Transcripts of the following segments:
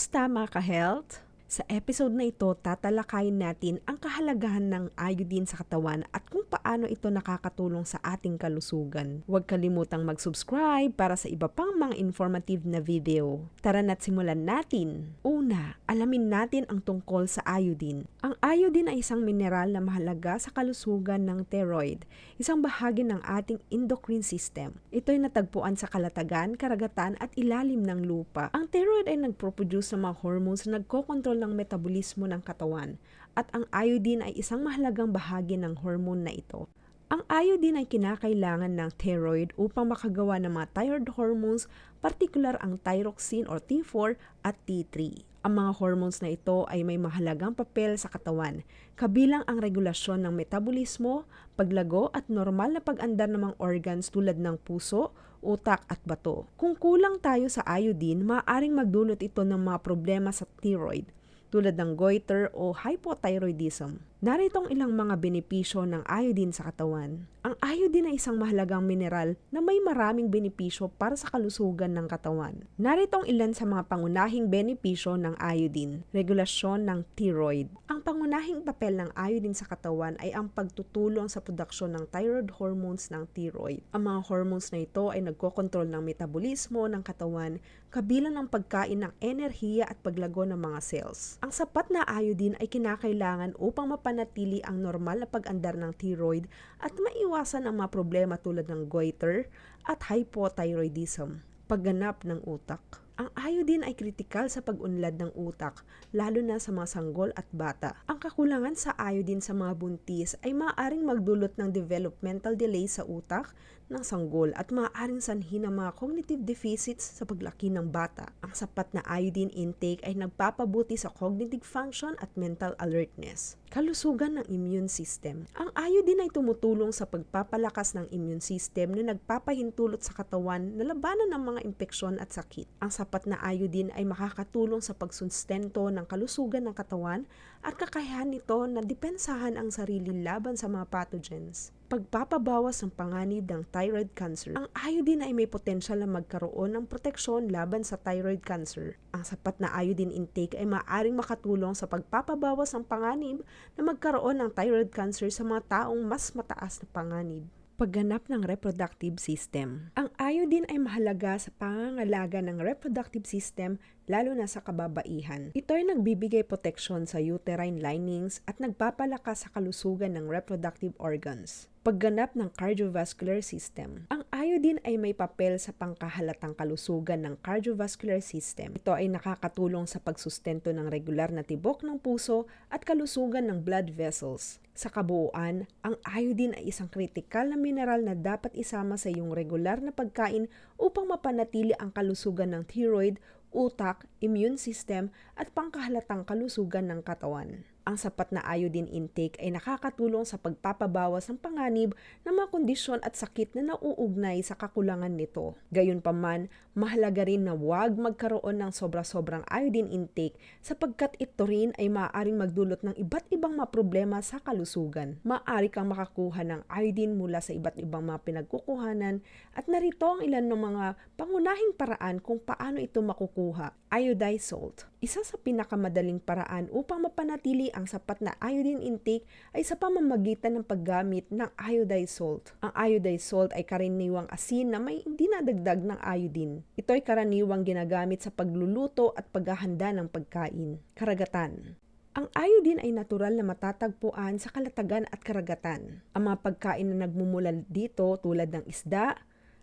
Kamusta mga ka-health? Sa episode na ito, tatalakayin natin ang kahalagahan ng iodine sa katawan at kung paano ito nakakatulong sa ating kalusugan. Huwag kalimutang mag-subscribe para sa iba pang mga informative na video. Tara na't simulan natin. Una, alamin natin ang tungkol sa iodine. Ang iodine ay isang mineral na mahalaga sa kalusugan ng thyroid, isang bahagi ng ating endocrine system. Ito ay natagpuan sa kalatagan, karagatan at ilalim ng lupa. Ang thyroid ay nagproproduce ng mga hormones na nagkokontrol ng metabolismo ng katawan at ang iodine ay isang mahalagang bahagi ng hormone na ito. Ang iodine ay kinakailangan ng thyroid upang makagawa ng mga thyroid hormones, partikular ang thyroxine or T4 at T3. Ang mga hormones na ito ay may mahalagang papel sa katawan, kabilang ang regulasyon ng metabolismo, paglago at normal na pag-andar ng mga organs tulad ng puso, utak at bato. Kung kulang tayo sa iodine, maaaring magdulot ito ng mga problema sa thyroid tulad ng goiter o hypothyroidism. Narito ang ilang mga benepisyo ng iodine sa katawan. Ang iodine ay isang mahalagang mineral na may maraming benepisyo para sa kalusugan ng katawan. Narito ang ilan sa mga pangunahing benepisyo ng iodine. Regulasyon ng thyroid. Ang pangunahing papel ng iodine sa katawan ay ang pagtutulong sa produksyon ng thyroid hormones ng thyroid. Ang mga hormones na ito ay nagkokontrol ng metabolismo ng katawan kabilang ng pagkain ng enerhiya at paglago ng mga cells. Ang sapat na iodine ay kinakailangan upang mapanatili ang normal na pag-andar ng thyroid at maiwasan ang mga problema tulad ng goiter at hypothyroidism, pagganap ng utak. Ang iodine ay kritikal sa pag-unlad ng utak, lalo na sa mga sanggol at bata. Ang kakulangan sa iodine sa mga buntis ay maaaring magdulot ng developmental delay sa utak ng sanggol at maaaring sanhi ng mga cognitive deficits sa paglaki ng bata. Ang sapat na iodine intake ay nagpapabuti sa cognitive function at mental alertness. Kalusugan ng immune system. Ang iodine ay tumutulong sa pagpapalakas ng immune system na nagpapahintulot sa katawan na labanan ng mga impeksyon at sakit. Ang sapat na iodine ay makakatulong sa pagsustento ng kalusugan ng katawan at kakayahan nito na depensahan ang sarili laban sa mga pathogens pagpapabawas ng panganib ng thyroid cancer. Ang iodine ay may potensyal na magkaroon ng proteksyon laban sa thyroid cancer. Ang sapat na iodine intake ay maaaring makatulong sa pagpapabawas ng panganib na magkaroon ng thyroid cancer sa mga taong mas mataas na panganib pagganap ng reproductive system. Ang iodine ay mahalaga sa pangangalaga ng reproductive system lalo na sa kababaihan. Ito ay nagbibigay proteksyon sa uterine linings at nagpapalakas sa kalusugan ng reproductive organs. Pagganap ng cardiovascular system. Ang iodine ay may papel sa pangkahalatang kalusugan ng cardiovascular system. Ito ay nakakatulong sa pagsustento ng regular na tibok ng puso at kalusugan ng blood vessels. Sa kabuuan, ang iodine ay isang kritikal na mineral na dapat isama sa iyong regular na pagkain upang mapanatili ang kalusugan ng thyroid, utak, immune system at pangkahalatang kalusugan ng katawan ang sapat na iodine intake ay nakakatulong sa pagpapabawas ng panganib ng mga kondisyon at sakit na nauugnay sa kakulangan nito. Gayunpaman, mahalaga rin na huwag magkaroon ng sobra-sobrang iodine intake sapagkat ito rin ay maaaring magdulot ng iba't ibang mga problema sa kalusugan. Maaari kang makakuha ng iodine mula sa iba't ibang mga pinagkukuhanan at narito ang ilan ng mga pangunahing paraan kung paano ito makukuha. Iodized salt. Isa sa pinakamadaling paraan upang mapanatili ang sapat na iodine intake ay sa pamamagitan ng paggamit ng iodized salt. Ang iodized salt ay karaniwang asin na may dinadagdag ng iodine. Ito ay karaniwang ginagamit sa pagluluto at paghahanda ng pagkain. Karagatan. Ang iodine ay natural na matatagpuan sa kalatagan at karagatan. Ang mga pagkain na nagmumula dito tulad ng isda,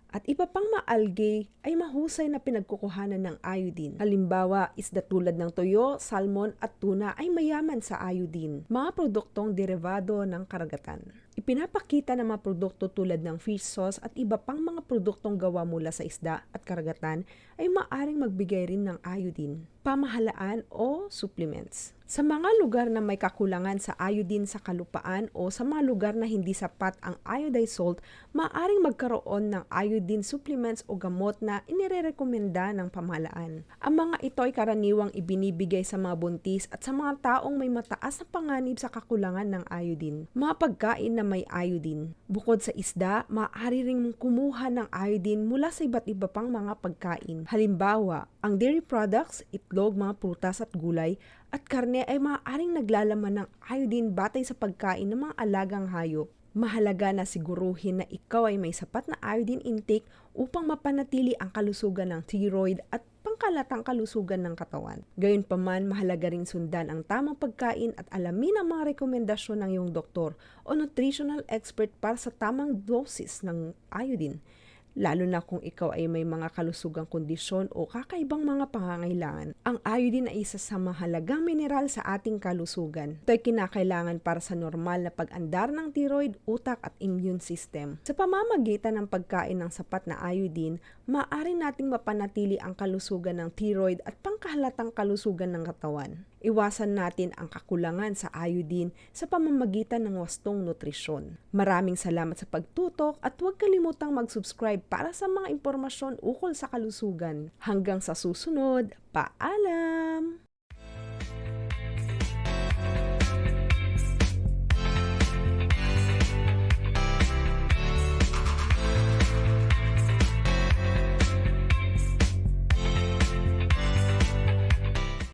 at iba pang maalgae ay mahusay na pinagkukuhanan ng iodine. Halimbawa, isda tulad ng toyo, salmon at tuna ay mayaman sa iodine, mga produktong derivado ng karagatan. Ipinapakita ng mga produkto tulad ng fish sauce at iba pang mga produktong gawa mula sa isda at karagatan ay maaring magbigay rin ng iodine, pamahalaan o supplements. Sa mga lugar na may kakulangan sa iodine sa kalupaan o sa mga lugar na hindi sapat ang iodized salt, maaaring magkaroon ng iodine supplements o gamot na inirerekomenda ng pamahalaan. Ang mga ito ay karaniwang ibinibigay sa mga buntis at sa mga taong may mataas na panganib sa kakulangan ng iodine. Mga pagkain na may iodine. Bukod sa isda, maaari ring kumuha ng iodine mula sa iba't iba pang mga pagkain. Halimbawa, Ang dairy products, itlog, mga prutas at gulay at karne ay maaaring naglalaman ng iodine batay sa pagkain ng mga alagang hayop. Mahalaga na siguruhin na ikaw ay may sapat na iodine intake upang mapanatili ang kalusugan ng thyroid at pangkalatang kalusugan ng katawan. Gayunpaman, mahalaga ring sundan ang tamang pagkain at alamin ang mga rekomendasyon ng iyong doktor o nutritional expert para sa tamang dosis ng iodine lalo na kung ikaw ay may mga kalusugang kondisyon o kakaibang mga pangangailangan. Ang iodine ay isa sa mahalagang mineral sa ating kalusugan. Ito ay kinakailangan para sa normal na pag-andar ng thyroid, utak at immune system. Sa pamamagitan ng pagkain ng sapat na iodine, maaari nating mapanatili ang kalusugan ng thyroid at pangkahalatang kalusugan ng katawan. Iwasan natin ang kakulangan sa iodine sa pamamagitan ng wastong nutrisyon. Maraming salamat sa pagtutok at huwag kalimutang mag-subscribe para sa mga impormasyon ukol sa kalusugan. Hanggang sa susunod, paalam!